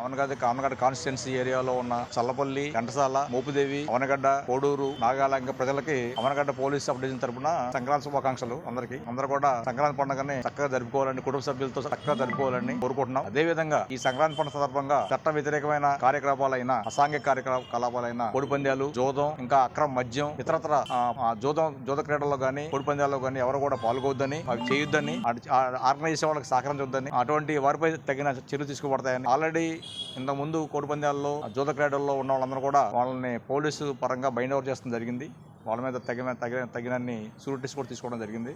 Avanigadda కామనగడ్డ constituency ఏరియాలో ఉన్న చల్లపల్లి ఘంటసాల మోపుదేవి అవనగడ్డ కోడూరు నాగాలంక ప్రజలకి అవనగడ్డ పోలీస్ సబ్ డివిజన్ తరపున సంక్రాంతి శుభాకాంక్షలు అందరికి. అందరూ కూడా సంక్రాంతి పండుగని చక్కగా జరుపుకోవాలని కుటుంబ సభ్యులతో చక్కగా జరుపుకోవాలని కోరుకుంటున్నాం. అదే విధంగా ఈ సంక్రాంతి పండుగ సందర్భంగా చట్ట వ్యతిరేకమైన కార్యకలాపాలైన అసాంఘిక కార్యకలాపాలైన కోడి పందాలు జోదం ఇంకా అక్రమ మద్యం ఇతరత్ర జోదం జోద క్రీడల్లో గానీ కోడి పందాల్లో గానీ ఎవరు కూడా పాల్గొద్దని అవి చేయొద్దని ఆర్గనైజ్ చేసే వాళ్ళకి సహకరించొద్దని అటువంటి వారిపై తగిన చర్యలు తీసుకోబడతాయని ఆల్రెడీ ఇంతకుముందు ముందు కోడి క్రీడల్లో ఉన్న వాళ్ళందరూ కూడా వాళ్ళని పోలీసు పరంగా బైండ్ ఓవర్ చేస్తడం జరిగింది. వాళ్ళ మీద తగిన తగిన తగినన్ని సూరిటీస్ కూడా తీసుకోవడం జరిగింది.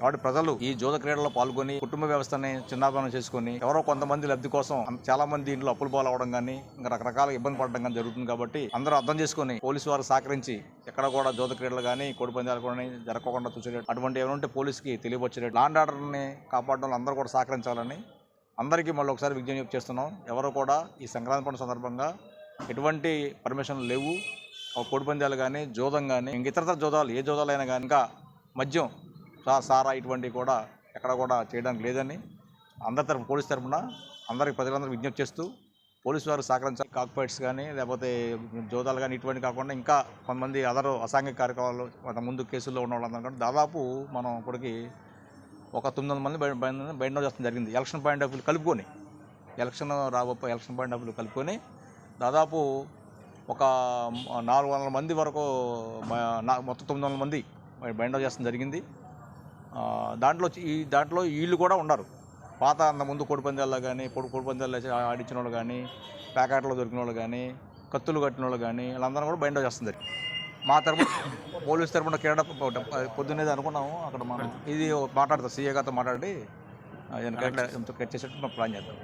కాబట్టి ప్రజలు ఈ జోద క్రీడల్లో పాల్గొని కుటుంబ వ్యవస్థని చిన్నాభరణం చేసుకొని ఎవరో కొంతమంది లబ్ధి కోసం చాలామంది చాలా మంది ఇంట్లో అప్పులు పాలవడం కానీ ఇంకా రకరకాల ఇబ్బంది పడడం కానీ జరుగుతుంది కాబట్టి అందరూ అర్థం చేసుకొని పోలీసు వారు సహకరించి ఎక్కడ కూడా జోద క్రీడలు కానీ కోడి పందాలు కూడా జరగకుండా చూసేటట్టు అటువంటి ఏమంటే పోలీసుకి తెలియవచ్చేటట్టు లాండ్ ఆర్డర్ని కాపాడడంలో అందరూ కూడా సహకరించాలని అందరికీ మళ్ళీ ఒకసారి విజ్ఞప్తి చేస్తున్నాం. ఎవరు కూడా ఈ సంక్రాంతి పండుగ సందర్భంగా ఎటువంటి పర్మిషన్లు లేవు. కోడిపందాలు కానీ జోదం కానీ ఇంక ఇతరతర జోదాలు ఏ జోదాలైనా కానీ ఇంకా మద్యం సా సారా ఇటువంటివి కూడా ఎక్కడ కూడా చేయడానికి లేదని అందరి తరఫు పోలీస్ తరఫున అందరికి ప్రజలందరూ విజ్ఞప్తి చేస్తూ పోలీసు వారు సహకరించాలి. కాక్పైట్స్ కానీ లేకపోతే జోదాలు కానీ ఇటువంటి కాకుండా ఇంకా కొంతమంది అదరు అసాంఘిక కార్యక్రమాలు ముందు కేసుల్లో ఉన్న వాళ్ళందరూ దాదాపు మనం ఇప్పటికి ఒక తొమ్మిది వందల మంది బయట బయట బయట చేస్తాం జరిగింది. ఎలక్షన్ పాయింట్ ఆఫ్ వ్యూ కలుపుకొని ఎలక్షన్ రాబో ఎలక్షన్ పాయింట్ ఆఫ్ వ్యూ కలుపుకొని దాదాపు ఒక నాలుగు వందల మంది వరకు నా- మొత్తం తొమ్మిది వందల మంది బయట చేస్తాం జరిగింది. దాంట్లో ఈ దాంట్లో వీళ్ళు కూడా ఉన్నారు. పాత అంత ముందు కోడిపందాల్లో కానీ పొడి కోడి పందాల్లో ఆడించిన వాళ్ళు కానీ ప్యాకెట్లో దొరికిన వాళ్ళు కానీ కత్తులు కట్టిన వాళ్ళు కానీ వీళ్ళందరూ కూడా బయట చేస్తుంది మా తరపున పోలీస్ తరపున క్రీడ పొద్దున్నేది అనుకున్నాము. అక్కడ మనం ఇది మాట్లాడతాం. సీఏ గారితో మాట్లాడి కట్ చేసేట్టు ప్లాన్ చేద్దాం.